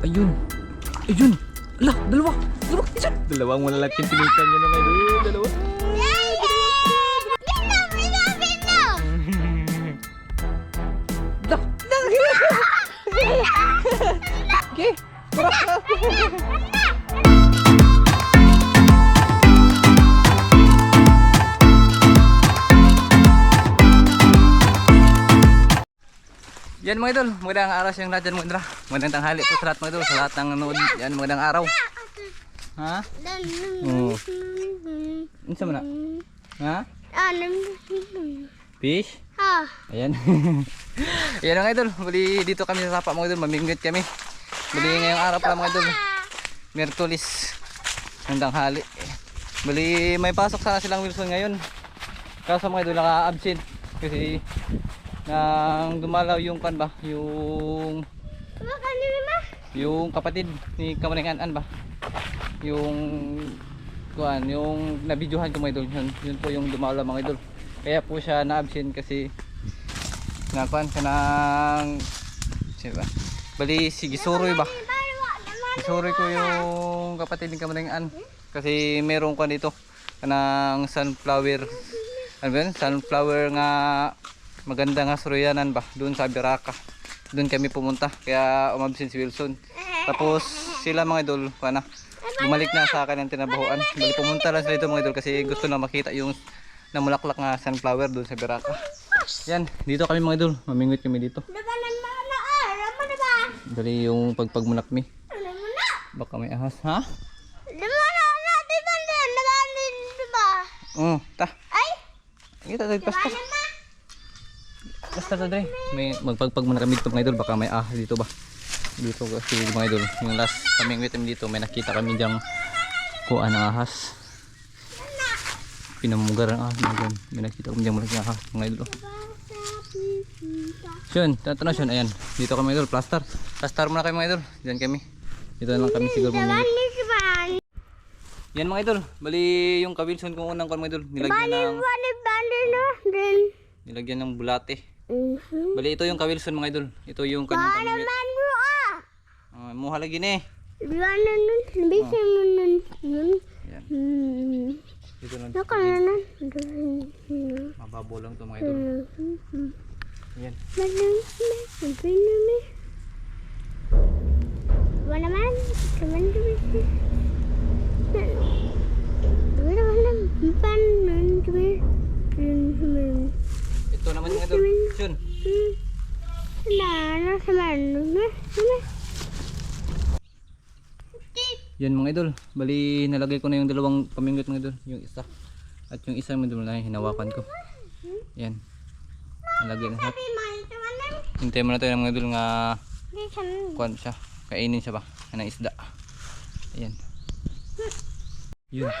Ayun. Ayun. Ala, dalawa. Dalawa. Isa. Dalawang malalaking tinikan niya na ngayon. Dalawa. Dah, dah. Okay. Yan mga idol, magandang araw sa lahat dyan mga idol. Magandang tanghali po sa lahat mga idol, sa lahat ng nanood. Yan, magandang araw. Ha? Oo. Ano sa mana? Ha? Fish? Ayan. Ayan mga idol, bali dito kami sa sapa mga idol, mamingwit kami. Bali ngayong araw pala mga idol, Mertulis. Magandang hali. Bali may pasok sana silang Wilson ngayon. Kaso mga idol naka-absent kasi nang dumalaw yung kan ba, yung yung kapatid ni Kamaringan ba? Yung kuan, yung nabidyohan ko mga idol, yun, yun po yung dumalaw mga idol. Kaya po siya na-absent kasi na kuan kanang sino ba? Bali si Gisuroy ba? Gisuroy ko yung kapatid ni Kamaringan kasi merong kuan dito kanang sunflower ano ba yun? Sunflower nga maganda nga suruyanan ba? Doon sa Biraka doon kami pumunta. Kaya umabsent si Wilson. Tapos sila mga idol pana bumalik na sa kanyang tinabahuan bali pumunta lang sila dito mga idol kasi gusto na makita yung namulaklak nga sunflower doon sa Biraka yan dito kami mga idol. Mamingwit kami dito. Dali yung pagpagmunak mi. Baka may ahas ha? oo ta. Kita tayo pasta Basta na dre. May magpagpag muna kami dito mga idol. Baka may ah dito ba. Dito kasi mga idol. Yung last pamingwit kami dito. May nakita kami diyang kuha ng ahas. Pinamugar ang ahas. mga. May nakita kami diyang malaking ahas mga idol. Yun. Tatanong yun. Ayan. Dito kami idol. Plaster. Plaster muna kami mga idol. Diyan kami. Dito na lang kami siguro mamingwit. Yan mga idol. Bali yung kabilson kong unang kwan mga idol. Nilagyan ng, nilagyan ng bulate. Bali ito yung kawilson mga idol. Ito yung kanyang pamingwit. Uh, muha lagi ni. Ayan. Dito lang. Mababaw lang to mga idol. Ayan. Wanaman, teman teman. Wanaman, Ito naman yung idol. Yun. Nah, teman. Yan mga idol. Bali nalagay ko na yung dalawang pamingwit mga idol. Yung isa. At yung isa mga idol na hinawakan ko. Yan. Nalagay na. Hintay mo na tayo mga idol nga kuan siya. Kainin siya ba? Ng isda. Ayan. Yun.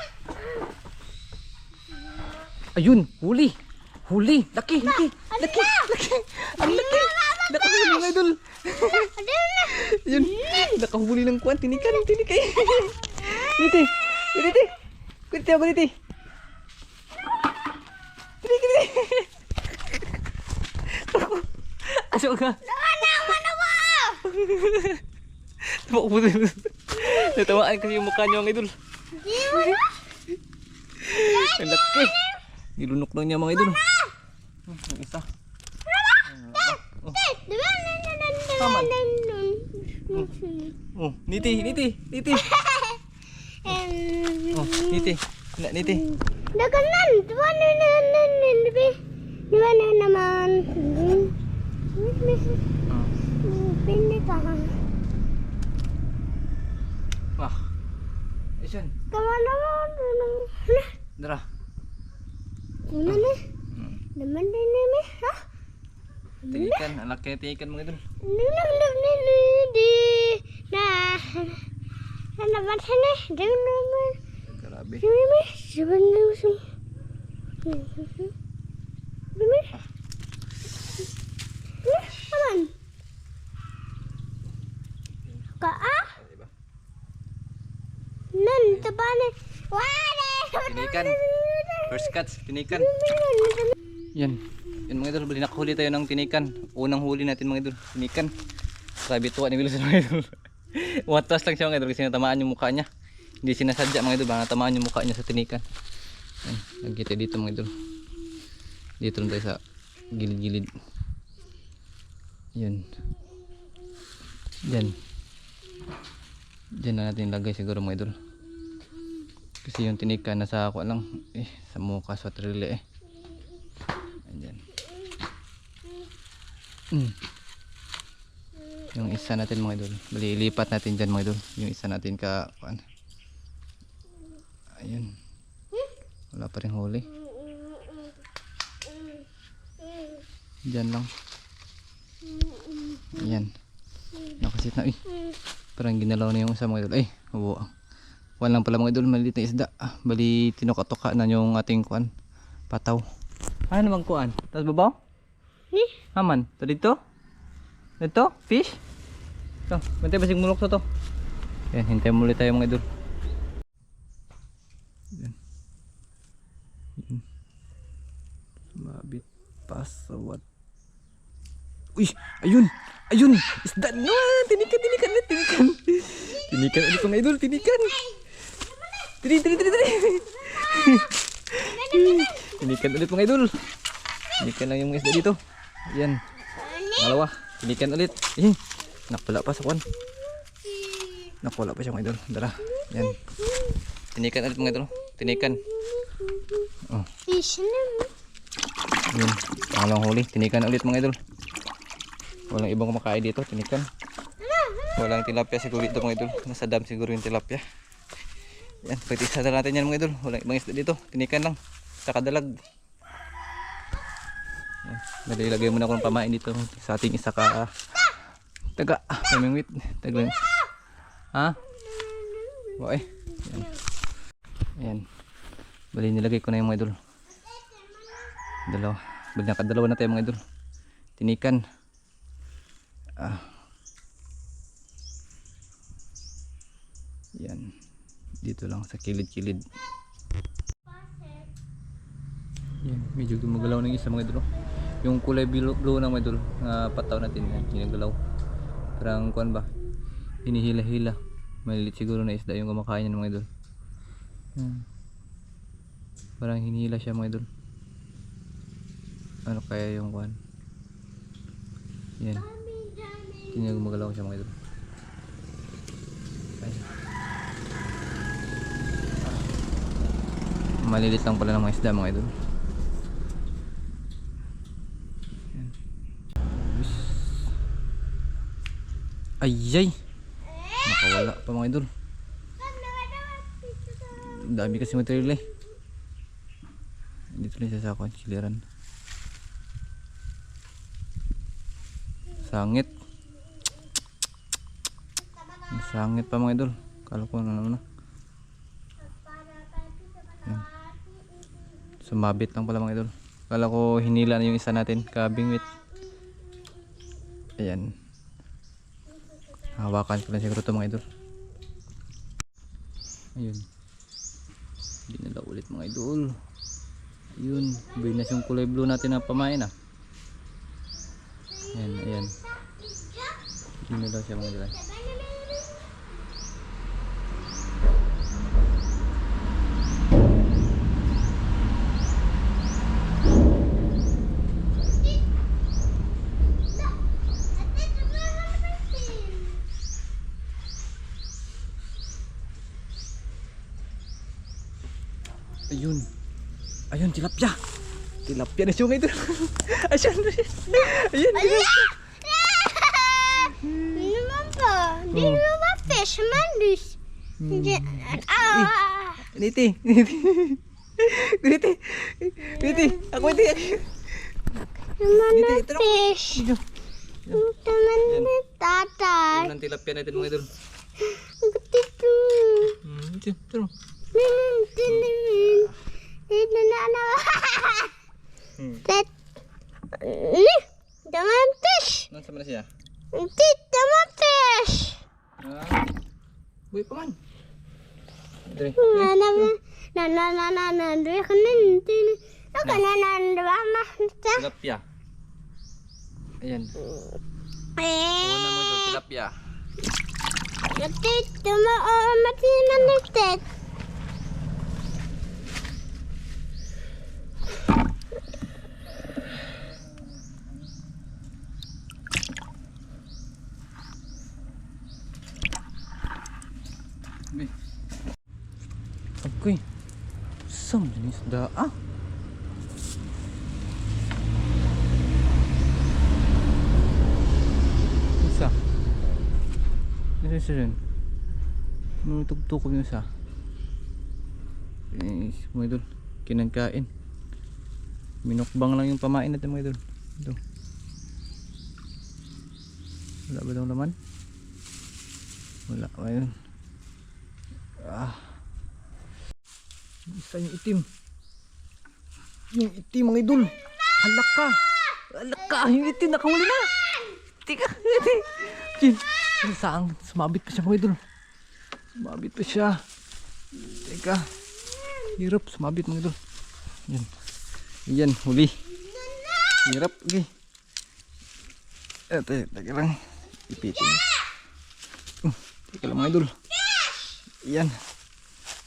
Ayun, huli. Huli. Laki, laki. Laki, laki. Ang laki. Nakahuli mga idol. Yun. Nakahuli ng kuan. Tinikan, tinikay. Diti. Diti. Kunti ba diti? Diti, diti. Asok ka. Tawa ko din. Natawaan kasi yung mukha niyo ang idol. Ang laki. Nilunok lang niya mga idol. Hmm, Yung isa. Oh, niti, niti, niti. Oh, niti. Na, niti. Daganan, diba na naman, diba? Diba na naman? Oh. Pindi ka. Wah. Ayun. Tama naman, Dara. Ano na? Naman din namin, ha? Tingikan, ang laki tingikan mga. Nilang ni ni di na na naman sana din naman Grabe. Mimi saban na usum Mimi Naman Ka ah? Nan tabane Wale Tinikan. First cuts, tinikan. Yan. Yan mga idol, bali nakahuli tayo ng tinikan. Unang huli natin mga idol, tinikan. Grabe tuwa ni Wilson mga idol. Umatras lang siya mga idol kasi natamaan yung mukha niya. Hindi sinasadya mga idol, baka natamaan yung mukha niya sa tinikan. Yan, nagkita dito mga idol. Dito lang tayo sa gilid-gilid. Yun. Diyan. Diyan na natin ilagay siguro mga idol. Kasi yung tinikan nasa ako lang. Eh, sa mukha sa trile eh. Ayan. Mm. Yung isa natin mga idol. Bali, ilipat natin dyan mga idol. Yung isa natin ka... Kuan. Ayun. Wala pa rin huli. Dyan lang. Ayan. Nakasit na. Uy. Parang ginalaw na yung isa mga idol. Ay, oo. Kuan lang pala mga idol. Maliit na isda. Ah, bali, tinuka-tuka na yung ating kuan. Pataw. Ano naman kuan? Tapos babaw? Ni? Aman, to dito? Dito? Fish? Ito, bantay basig mulok to to. Yan, hintay muli tayo mga idol. Yan. Yan. Mabit pasawat. Uy, ayun! Ayun! Isda! No! Tinikan, tinikan, tinikan! Tinikan ulit mga idol, tinikan! Tini, tini, tini, tini! Tinikan ulit mga idol! Tinikan lang yung mga isda dito. Yan. Malawa. Tinikan ulit. Eh, nakpala pa sa kwan. Nakpala pa siya mga idol. Dara. Yan. Tinikan ulit mga idol. Tinikan. Oh, yun. Pangalawang huli. Tinikan ulit mga idol. Walang ibang kumakain dito. Tinikan. Walang tilapia siguro dito mga idol. Nasa dam siguro yung tilapia. Yan. Pwede isa na natin yan mga idol. Walang ibang isda dito. Tinikan lang. Sa kadalag. Yan. Dali ilagay mo na akong pamain dito. Sa ating isa ka taga ah, pamingwit taglang ha? Wa eh yan ayan. Bali nilagay ko na yung mga idol. Dalawa. Bali nakadalawa na tayo mga idol. Tinikan. Ah. Yan dito lang sa kilid-kilid. Yan medyo gumagalaw ng isa mga idol oh. Yung kulay blue, blue mga idol na pataw natin yan ginagalaw parang kuan ba? Hinihila-hila. Malilit siguro na isda yung kumakain yan mga idol. Yan. parang hinihila siya mga idol. Ano kaya yung kuan yan. Hindi gumagalaw siya mga idol. Malilit lang pala ng mga isda mga idol ayay. Nakawala pa mga idol. Dami kasi material eh. Dito lang siya sa akin siliran. Sangit. Ang sangit pa mga idol. Kala ko ano naman na Yan. sumabit lang pala mga idol. Kala ko hinila na yung isa natin kabingwit ayan hawakan ko lang siguro ito mga idol. Ayun. Dinala ulit mga idol. Ayun. Binas yung kulay blue natin na pamain ah. Ayan ayan. Dinala siya mga idol ayun ayun tilapia tilapia na siya mga idol ayun ayun Hindi naman po. Hindi naman fish. Mandis. Hindi. Ah. Niti, niti. Niti. Niti, ako niti. Naman na ito fish. Naman na tatay. Unang tilapia natin mga idol. Dito. Hmm, ito, ito. Dito na ano. Hmm. That. Ni. Naman fish. Nasa mana siya? Dito naman fish. Ah. Boy, paman. Dre. Na na na na na na na. Dito ka na. Dito. Ako na na na na. Tilapia. Ayan. Eh. Una mo ito, tilapia. Natit, tumaamat si Manitit. Bi. Agoy. Sam jenis da ah. Isa. Isa isa rin. Nutugtog ko yung isa. Eh, mga idol. Kinangkain. Minukbang lang yung pamain natin mga idol. Ito. Wala ba daw laman? Wala. Ayun. Ah. Isa yung itim. Yung itim mga idol. Halak ka. Halak ka. Yung itim nakahuli na. Tika. Jin. Saan? Sumabit pa siya mga idol. Sumabit pa siya. Teka. Hirap. Sumabit mga idol. Yan. Yan. Huli. Hirap. Okay. Eh, teka, lang. Ipitin. Uh, teka lang mga idol. Yan.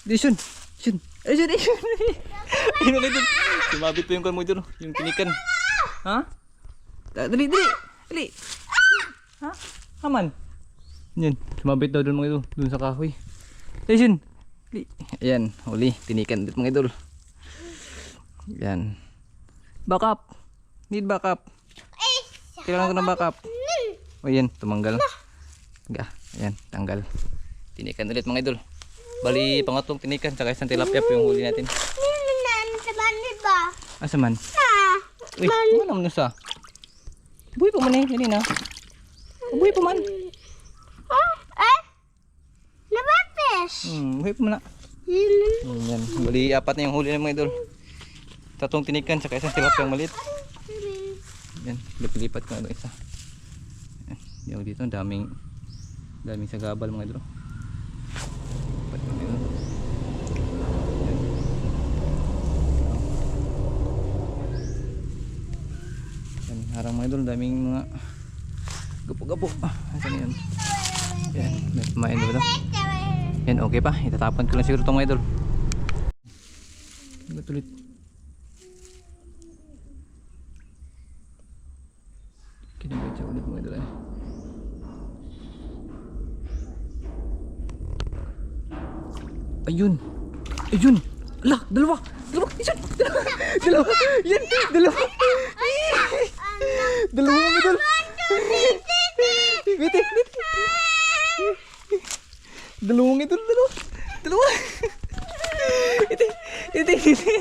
Di, Shun. Shun. Ay, Shun, ay, Shun. Ayun ulit dun. Sumabit pa yung kan mo dun. Yung tinikan. Ha? Da- Dali, dali. Dali. Ha? Aman. Yan. Sumabit daw dun mga idol. Dun sa kahoy. Ay, Shun. Dali. Ayan. Huli. Tinikan dito mga idol. Yan. Backup. Need backup. Kailangan ko ng backup. O yan. Tumanggal. Ga. Ayan. Tanggal. Tinikan ulit mga idol. Bali, pangatlong tinikan, tsaka isang tilapia po yung huli natin. Ninan, sa banid ba? Asa man? Ah, Uy, ano naman sa? Buhay pa man eh, hindi na. Buhay pa man. ah, eh? Nabapis. Hmm, buhay pa man na. Ninan. Hmm, yan. Bali, apat na yung huli ng mga idol. Tatlong tinikan, tsaka isang tilapia yung maliit. Yan, lipilipat ko na doon isa. Yan, dito, daming, daming sagabal mga idol. Lipat ko dito. Yan. Harang mga idol, daming mga gapo-gapo. Ah, asan yan? Yan, may ba ito? Yan, okay pa. Itatapan ko lang siguro itong mga idol. Ulit? Kinabit siya ulit mga idol eh. Ayun! Ayun! Ala! Dalawa! Dalawa! Dalawa! Dalawa! Yan! Dalawa! Dalawa mga idol! Biti! Biti! Dalawang idol! Dalawa! Dalawa! Iti! Iti! Iti!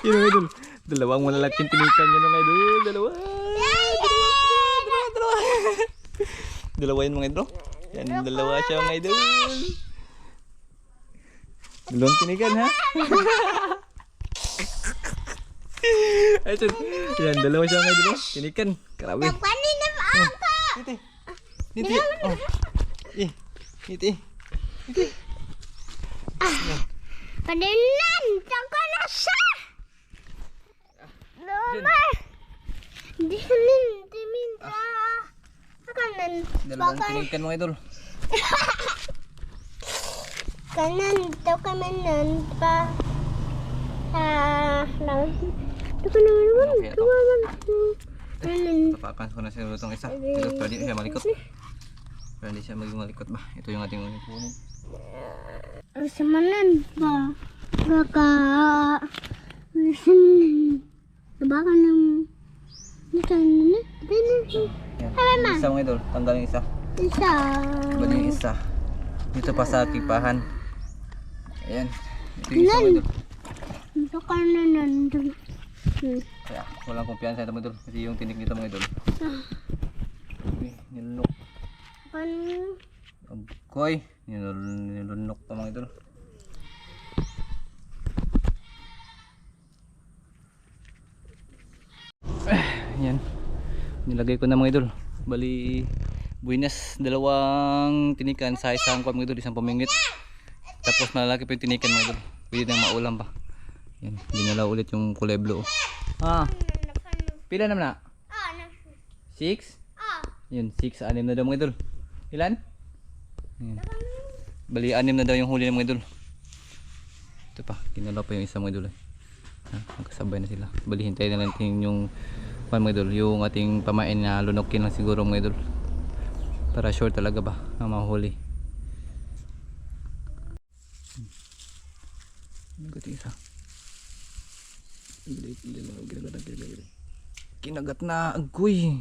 Yun mga idol! Dalawang malalaking tinikan niya mga idol! Dalawa! Dalawa! Dalawa! Dalawa! Yun mga idol! Yan! Dalawa siya mga idol! Dalawang tinikan ha? Ay, ito. Yan, dalawa siya mga idol! Tinikan! Karabi! Panin na ba ako? Iti! Iti! Oh! Eh! Iti! Paninan, taka na siya. Luma. Dinin, diminta. Kanan, Dalawang tinikan mga idol! kanan, to kamanan, pa. Ah, lang. Ito na naman, Okay, ito. tumaman. Kanan. Tapakan ko na siguro itong isa. Ito, pwede siya malikot. Pwede siya maging malikot ba? Ito yung ating puno. Ang samanan ba? Kaka... Listen. Diba ka ng... Dito na. Dito Yan. Tama, ma. Isa mga idol. Tanggal yung isa. Isa. Bali yung isa. Dito pa sa kipahan. Ayan. Ito yung isa mga idol. Dito ka na nandun. Hmm. Kaya walang kumpiyansa ito mga idol. Kasi yung tinik nito mga idol. Uy, nilunok. Koy. Nilun- Nilunok pa mga idol. Yan. Nilagay ko na mga idol. Bali buinas dalawang tinikan sa isang kwan mga idol, isang pamingit. Tapos malalaki pa yung tinikan mga idol. Pwede na maulam pa. Yan, dinala ulit yung kuleblo. Ah, pila naman na? Ah, na. 6? Ah. Yun, 6, anim na daw mga idol. Ilan? Ayan. Bali, anim na daw yung huli ng mga idol. Ito pa, kinala pa yung isa mga idol. eh. Ha, magkasabay na sila. Bali, hintayin na natin yung pan mga idol, yung ating pamain na lunokin lang siguro mga idol. Para sure talaga ba ang mahuli. Ano ko isa? Kinagat na agoy.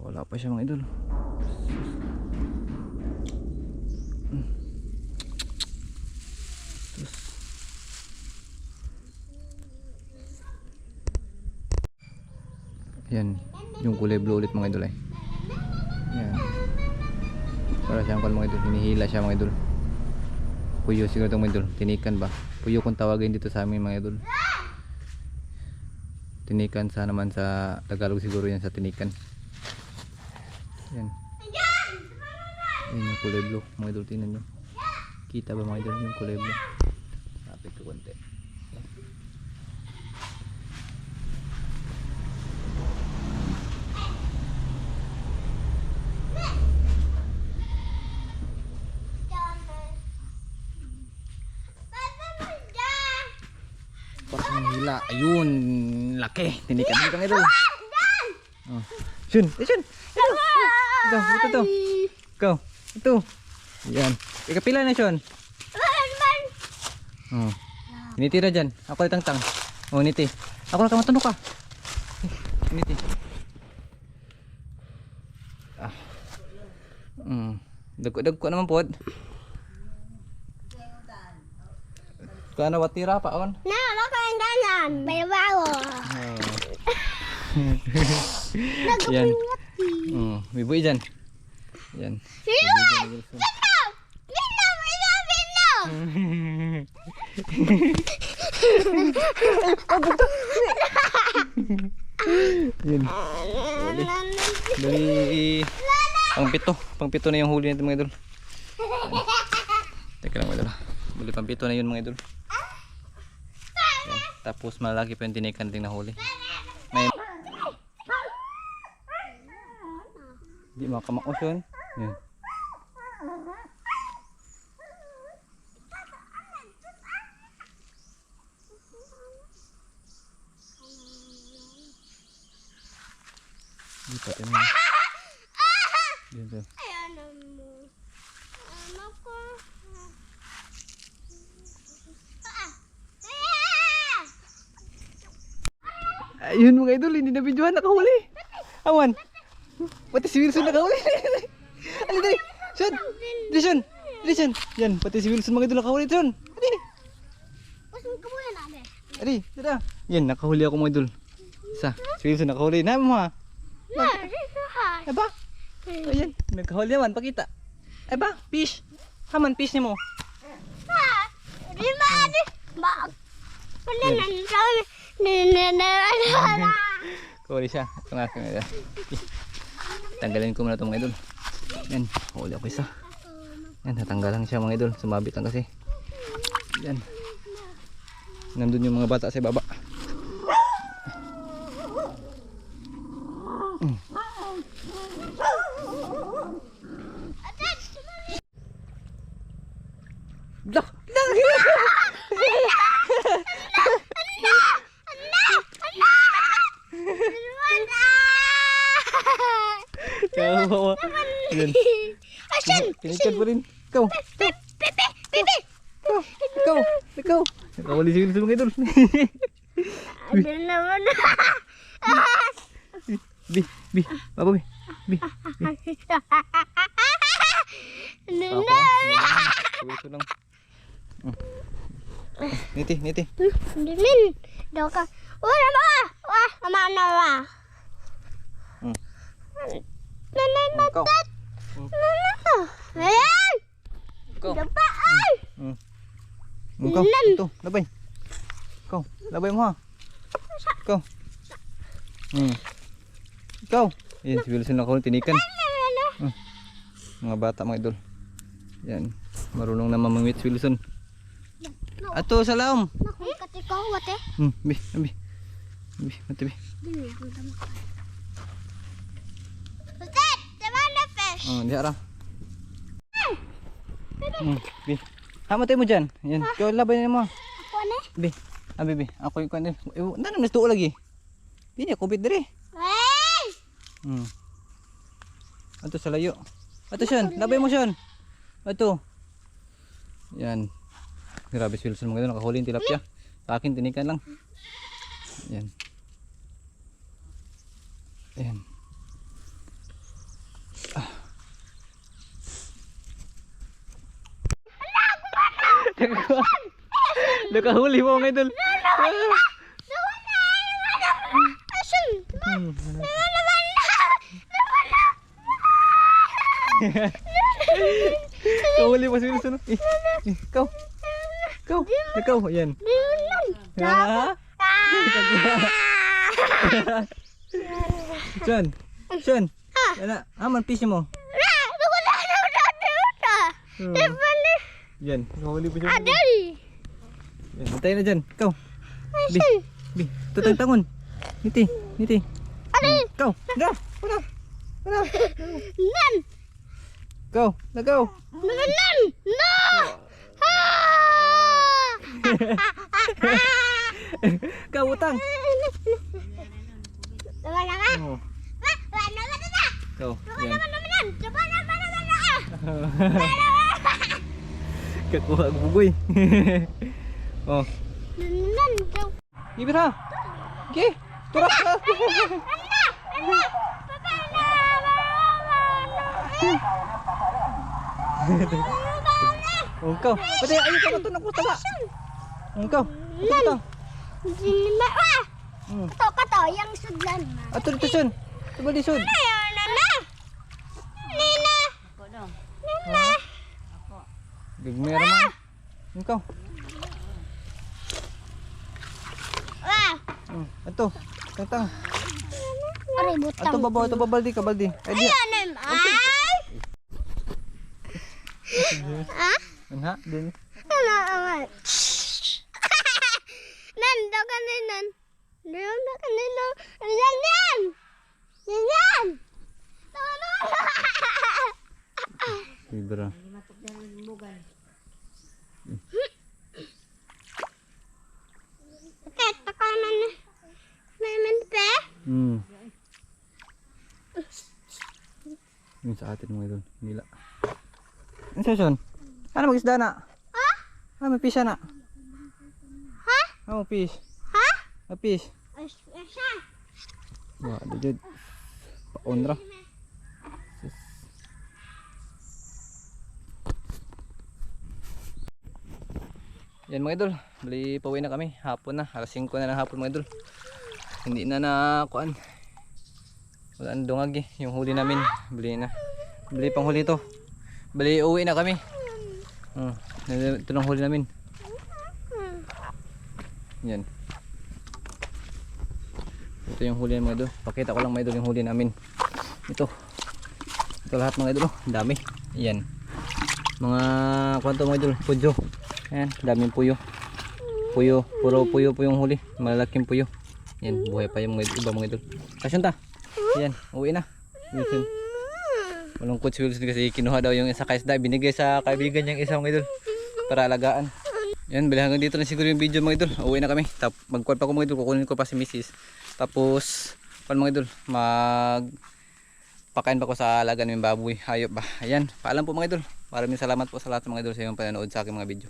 Wala pa siya mga idol. Yan, yung kulay blue ulit mga idol ay. Yan. Para siyang kal mga idol, hinihila siya mga idol. Puyo siguro itong mga idol, tinikan ba? Puyo kung tawagin dito sa amin mga idol. Tinikan sa naman sa Tagalog siguro yan sa tinikan. Yan. Yan yung kulay blue, mga idol, tingnan nyo. Kita ba mga idol yung kulay blue? Sapit ko konti. Parang hila. Ayun, laki. Tinikan dito mga idol. Oh. Shun, eh Shun. Ito, ito, ito, ito. Ikaw, ito. Yan. Ikapila na Shun. Oh. Tinitira dyan. Ako litang tang. Oh, niti. Ako lang kamatano ka. Eh, Niti. Ah. Mm. Dagko-dagko naman po. Kaya na watira pa on. Na, baka yung ganan. Yan. Oh, may buhay dyan. Yan. Yan. Huli. Bali, pang pito. Pang pito na yung huli nito mga idol. Teka lang mga idol. Bali, pang pito na yun mga idol. Yan. Tapos malaki pa yung tinikan ting nahuli. Di makamaos yun. Yan. Di pa rin. Dito. Ayan mo. Ano ko? Ayun mga idol, hindi na videohan, nakahuli. Awan. Pati si Wilson nakahuli. Ano dali? Sean! Dali Sean! Dali Sean! Yan, pati si Wilson mga idol nakahuli. Sean! Dali! Dali! Dada! Yan, nakahuli ako mga idol. Sa, si Wilson nakahuli. Na mo ha? Na, dito ha. Aba! Ayan, nakahuli naman, pakita. Aba, fish! Haman, fish ni mo. Ba? Di ba? Wala na sabi. Na na na na na. Kahuli siya. Ito nga, ito nga. Tanggalin ko muna ito mga idol. Yan, huli ako isa. Yan, natanggalan siya mga idol. Sumabit lang kasi. Yan. Nandun yung mga bata sa baba. Mm. Dah, dah. Kawawa. Yan. Asan? Pinikan pa rin. Ikaw. Pipi! Pipi! Ikaw. Ikaw. Ikaw. Nakawali si Wilson mga idol. Ada naman. Bi, bi. Baba bi. Bi. Nana. Si Wilson lang. Mm. Niti, niti. Dimin. Daw ka. Wala ba? Wah, ama na ba? Mm. Nanay Mm, na Ikaw. tat. Mm. Nanay. Ayan. Ikaw. Dapa ay. Mm. Ikaw. Ilan? Ito, labay. Ikaw, labay mo ha. Ikaw. Mm. Ikaw. Yan, si Wilson nakahuli, tinikan. Mm. Mga bata mga idol. Yan. Marunong naman mamit si Wilson. Ato, salam. Naku, katikaw wate. Hmm, bi, bi. Bi, mati bi. Dini ako tama. Oh, diha ra. Hmm, bi. Hamatay mo dyan. Yan. Ikaw laban mo. Ako na. Bi. Ah, bibi. Ako yung kanin. Eh, Ano na tuo lagi? Bini, kupit dire. Hey! Hmm. Ato sa layo. Ato Sean, labay mo Sean. Ato. Yan. Grabe si Wilson mga nakahuli yung tilapia. Sa akin, tinikan lang. Yan. Yan. Ah. Nakahuli mo mga idol. Kahuli mo si Wilson. Eh, eh, ikaw. Ikaw. Ikaw. Yan. Dilan. Ah. Sean. Sean. Yan na. Aman, mo. Ah, uta. Hmm. Bali. Yan. Kahuli mo siya. Adari. Yan. Hintayin na dyan. Ikaw. Bi. Bi. Tutang tangon. Niti. Niti. Aray. Ikaw. Wala. Wala. Wala. Nan. Ikaw. Nagaw. Nan. No. Ikaw, utang. Wala ka? Oh. Wala ka na. Ikaw. Yan. Wala naman. Wala naman. Wala naman. Kakuha ang bugoy. oh. Nan. daw. Ibir ha. Okay. Turak ka. oh, ikaw. Pati ayun ka to ng kutala. Ikaw. Ito. Lima. Ah! Ito ka to. Yang sudlan. Ato dito sun. Ito ba lisod? Ayaw na na. Nina. Nina. Gagmera man. Ikaw. Hmm. Ato. Tangtang. Aray, butang. Ato babaw. Ato babaldi ka baldi. Ay di. Ayan. Ay. Ah? Anha. Din. Ano aman? Nando ka na nan. Ka na nan. Yan yan. Yan yan. Tama Ibra. Kahit ako naman na. Naman pa. Hmm. Yun sa atin mga idol. Nila. Ano siya son? Ano mag-isda na? Ha? Ah, may fish na. Ha? Ah, may fish. Ha? May fish. Ay, siya. Wah, ada jud. Paon ra. Yan mga idol, bali pauwi na kami. Hapon na, alas 5 na ng hapon mga idol. Hindi na na kuan. Wala na dungag eh, yung huli namin. Bali na. Bali pang huli to. Bali uwi na kami. Hmm, ito lang huli namin. Yan. Ito yung huli mga idol. Pakita ko lang mga idol yung huli namin. Ito. Ito lahat mga idol. oh. Ang dami. Yan. Mga kwanto mga idol. Pujo. Ayan. Daming puyo. Puyo. Puro puyo po yung huli. Malalaking puyo. Yan. Buhay pa yung mga iba mga idol. Kasyon ta. Yan. Uwi na. Wilson. Malungkot si Wilson kasi kinuha daw yung isa kaisda. Binigay sa kaibigan niyang isa mga idol. Para alagaan. Yan, bali hanggang dito na siguro yung video mga idol. Uwi na kami. Tap magkuhan pa ko mga idol, kukunin ko pa si Mrs. Tapos, pan mga idol, mag pakain pa ko sa alaga ng baboy. Hayop ba? Ayan, paalam po mga idol. Maraming salamat po sa lahat ng mga idol sa iyong panonood sa aking mga video.